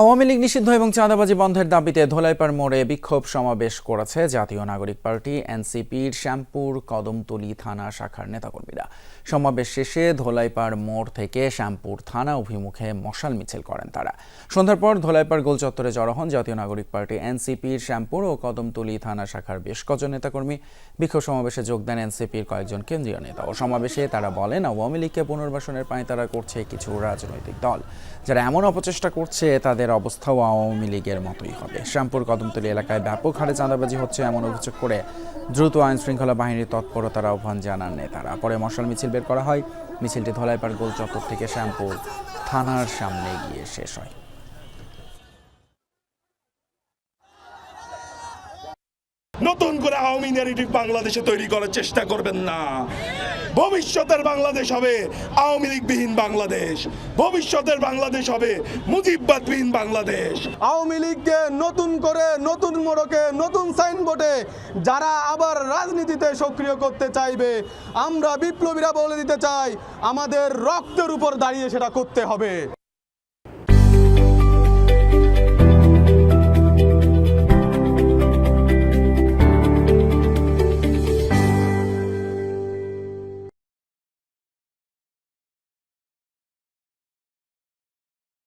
আওয়ামী লীগ নিষিদ্ধ এবং চাঁদাবাজি বন্ধের দাবিতে ধোলাইপাড় মোড়ে বিক্ষোভ সমাবেশ করেছে জাতীয় নাগরিক পার্টি, এনসিপির শ্যামপুর কদমতলী থানা শাখার নেতাকর্মীরা। সমাবেশ শেষে ধোলাইপাড় মোড় থেকে শ্যামপুর থানা অভিমুখে মশাল মিছিল করেন তারা। সন্ধ্যার পর ধোলাইপাড় গোল চত্বরে জড়ো হন জাতীয় নাগরিক পার্টি, এনসিপির শ্যামপুর ও কদমতলী থানা শাখার বেশ কজন নেতাকর্মী। বিক্ষোভ সমাবেশে যোগ দেন এনসিপির কয়েকজন কেন্দ্রীয় নেতা ও সমাবেশে তারা বলেন, আওয়ামী লীগকে পুনর্বাসনের পায়ে পাঁয়তারা করছে কিছু রাজনৈতিক দল। যারা এমন অপচেষ্টা করছে, তাদের অবস্থাও আওয়ামী লীগের মতোই হবে। শ্যামপুর কদমতলী এলাকায় ব্যাপক হারে চাঁদাবাজি হচ্ছে এমন অভিযোগ করে দ্রুত আইন শৃঙ্খলা বাহিনীর তৎপরতার আহ্বান জানান নেতারা। পরে মশাল মিছিল বের করা হয়। মিছিলটি ধলাইপাড় গোল চত্বর থেকে শ্যামপুর থানার সামনে গিয়ে শেষ হয়। নতুন করে আওয়ামী ন্যারেটিভ বাংলাদেশে তৈরি করার চেষ্টা করবেন না। ভবিষ্যতের বাংলাদেশ হবে আওয়ামী লীগবিহীন বাংলাদেশ। ভবিষ্যতের বাংলাদেশ হবে মুজিববাদবিহীন বাংলাদেশ। আওয়ামী লীগকে নতুন করে নতুন মোড়কে নতুন সাইনবোর্ডে যারা আবার রাজনীতিতে সক্রিয় করতে চাইবে, আমরা বিপ্লবীরা বলে দিতে চাই, আমাদের রক্তের উপর দাঁড়িয়ে সেটা করতে হবে।